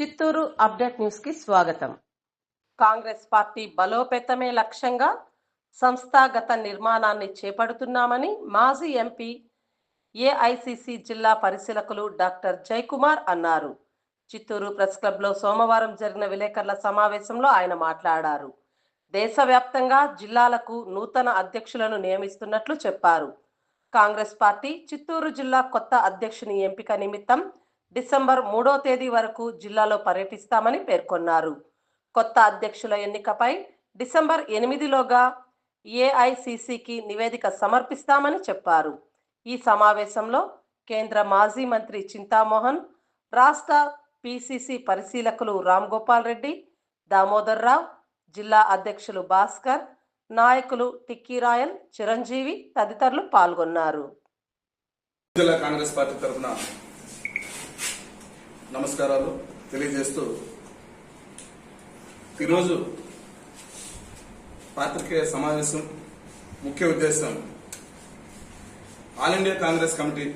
Chittoor update న్యూస్కి స్వాగతం. Congress party బలోపేతమే లక్ష్యంగా సంస్థాగత నిర్మాణాన్ని చేపడుతున్నామని మాజీ ఎంపీ ఏఐసిసి జిల్లా పరిశీలకులు డాక్టర్ జయకుమార్ అన్నారు. చిత్తూరు ప్రెస్ క్లబ్లో సోమవారం జరిగిన విలేకరుల సమావేశంలో ఆయన మాట్లాడారు. దేశవ్యాప్తంగా జిల్లాలకు నూతన అధ్యక్షులను నియమిస్తున్నట్లు చెప్పారు. కాంగ్రెస్ పార్టీ చిత్తూరు జిల్లా కొత్త అధ్యక్షుని ఎంపిక నిమిత్తం డిసెంబర్ మూడో తేదీ వరకు జిల్లాలో పర్యటిస్తామని పేర్కొన్నారు. కొత్త అధ్యక్షుల ఎన్నికపై డిసెంబర్ ఎనిమిదిలోగా ఏఐసిసికి నివేదిక సమర్పిస్తామని చెప్పారు. ఈ సమావేశంలో కేంద్ర మాజీ మంత్రి చింతామోహన్ రాష్ట్ర పిసిసి పరిశీలకులు రామ్ గోపాల్ రెడ్డి దామోదర్ రావు జిల్లా అధ్యక్షులు భాస్కర్ నాయకులు టిక్కీ రాయల్ చిరంజీవి తదితరులు పాల్గొన్నారు. జిల్లా కాంగ్రెస్ పార్టీ తరఫున నమస్కారాలు తెలియజేస్తూ ఈరోజు పాత్రికేయ సమావేశం ముఖ్య ఉద్దేశం ఆల్ ఇండియా కాంగ్రెస్ కమిటీ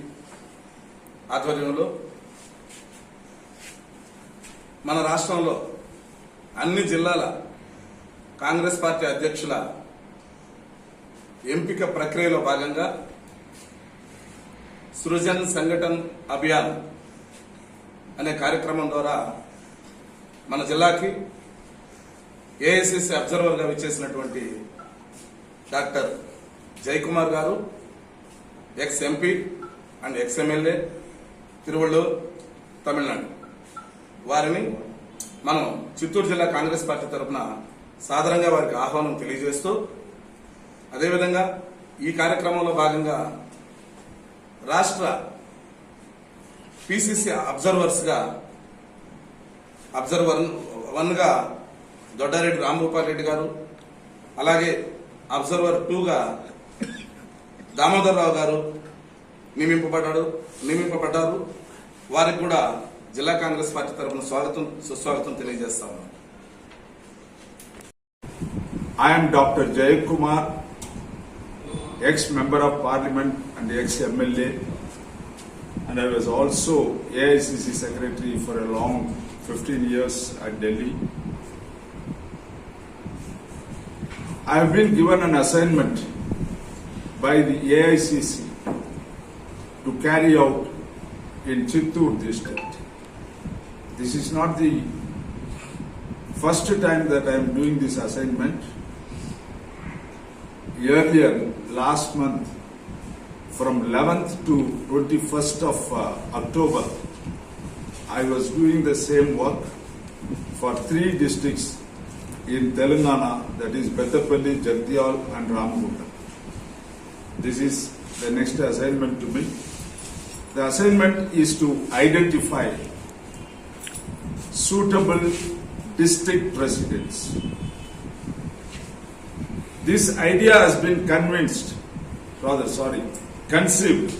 ఆధ్వర్యంలో మన రాష్ట్రంలో అన్ని జిల్లాల కాంగ్రెస్ పార్టీ అధ్యక్షుల ఎంపిక ప్రక్రియలో భాగంగా సృజన్ సంఘటన్ అభియాన్ అనే కార్యక్రమం ద్వారా మన జిల్లాకి ఏఐసిసి అబ్జర్వర్గా విచ్చేసినటువంటి డాక్టర్ జయకుమార్ గారు ex MP and ex MLA Tiruvallur Tamilnadu. వారిని మనం చిత్తూరు జిల్లా కాంగ్రెస్ పార్టీ తరఫున సాధారణంగా వారికి ఆహ్వానం తెలియజేస్తూ అదేవిధంగా ఈ కార్యక్రమంలో భాగంగా రాష్ట్ర పిసిసి అబ్జర్వర్స్గా అబ్జర్వర్ వన్గా దొడ్డారెడ్డి రాంగోపాల్ రెడ్డి గారు అలాగే అబ్జర్వర్ టూగా దామోదరరావు గారు నియమింపబడ్డాడు నియమింపబడ్డారు. వారికి కూడా జిల్లా కాంగ్రెస్ పార్టీ తరఫున స్వాగతం సుస్వాగతం తెలియజేస్తా ఉన్నాను I'm doctor Jayakumar ex member of parliament and ex MLA and I was also AICC secretary for a long 15 years at Delhi. I have been given an assignment by the AICC to carry out in Chittoor district. This is not the first time that I am doing this assignment. Earlier, last month, from 11th to 21st of uh, October, I was doing the same work for three districts in Telangana, that is Betapalli, Jagtial and Ramguntam. This is the next assignment to me. The assignment is to identify suitable district presidents. This idea has been convinced, rather sorry, conceived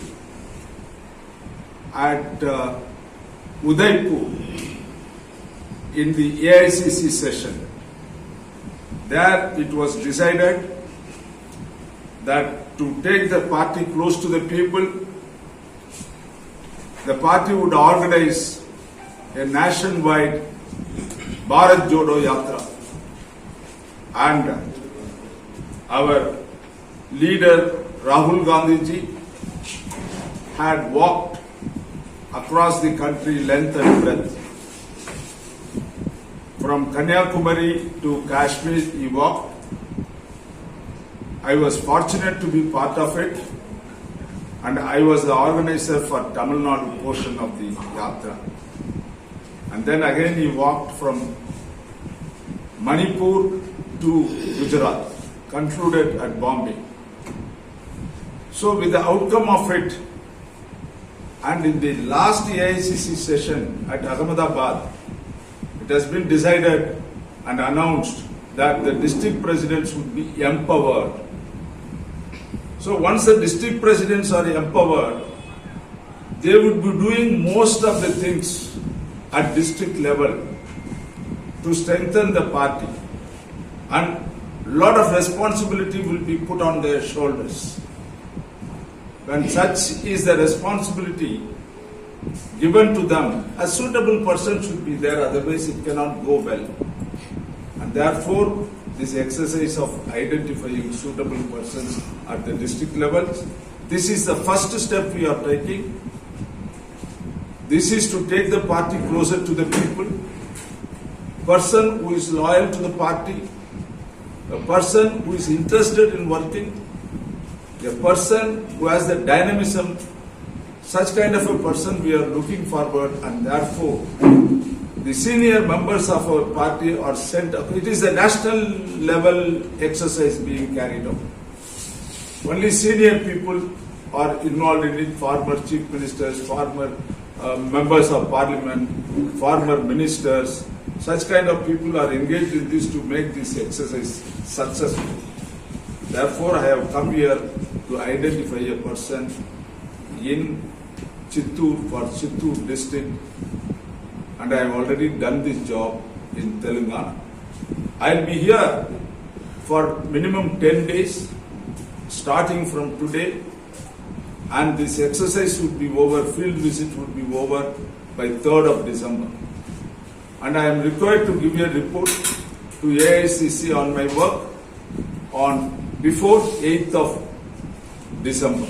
at uh, Udaipur in the AICC session. There it was decided that to take the party close to the people, the party would organize a nationwide Bharat Jodo Yatra. And our leader Rahul Gandhi ji had walked across the country length and breadth. From Kanyakumari to Kashmir, he walked. I was fortunate to be part of it, and I was the organizer for Tamil Nadu portion of the Yatra. And then again he walked from Manipur to Gujarat, concluded at Bombay. So with the outcome of it, and in the last AICC session at Ahmedabad, it has been decided and announced that the district presidents would be empowered. So once the district presidents are empowered, they would be doing most of the things at district level to strengthen the party and lot of responsibility will be put on their shoulders when such is the responsibility given to them, a suitable person should be there, otherwise it cannot go well. And therefore, this exercise of identifying suitable persons at the district level, this is the first step we are taking. This is to take the party closer to the people. Person who is loyal to the party, a person who is interested in working, a person who has the dynamism, such kind of a person we are looking forward and therefore the senior members of our party are sent, up. it is a national level exercise being carried out. Only senior people are involved in it, former chief ministers, former uh, members of parliament, former ministers, such kind of people are engaged in this to make this exercise successful. Therefore, I have come here to identify a person in Chittoor for Chittoor district and I have already done this job in Telangana. I'll be here for minimum 10 days, starting from today, and this exercise would be over, field visit would be over by 3rd of December. And I am required to give a report to AICC on my work on before 8th of December.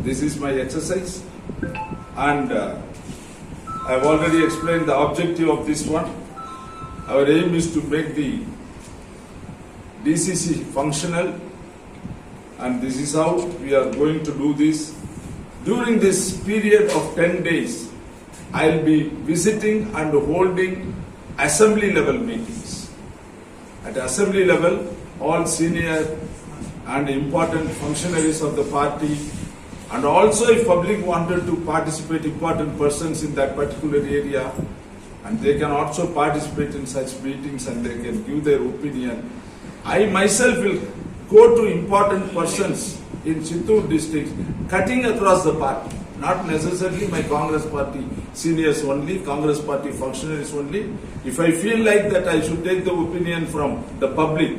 This is my exercise, and uh, I have already explained the objective of this one. Our aim is to make the DCC functional, and this is how we are going to do this. During this period of 10 days, I'll be visiting and holding assembly level meetings. At assembly level, all senior and important functionaries of the party and also if public wanted to participate, important persons in that particular area, and they can also participate in such meetings and they can give their opinion. I myself will go to important persons in Chittoor district, cutting across the party, not necessarily my Congress party seniors only, Congress party functionaries only. If I feel like that I should take the opinion from the public,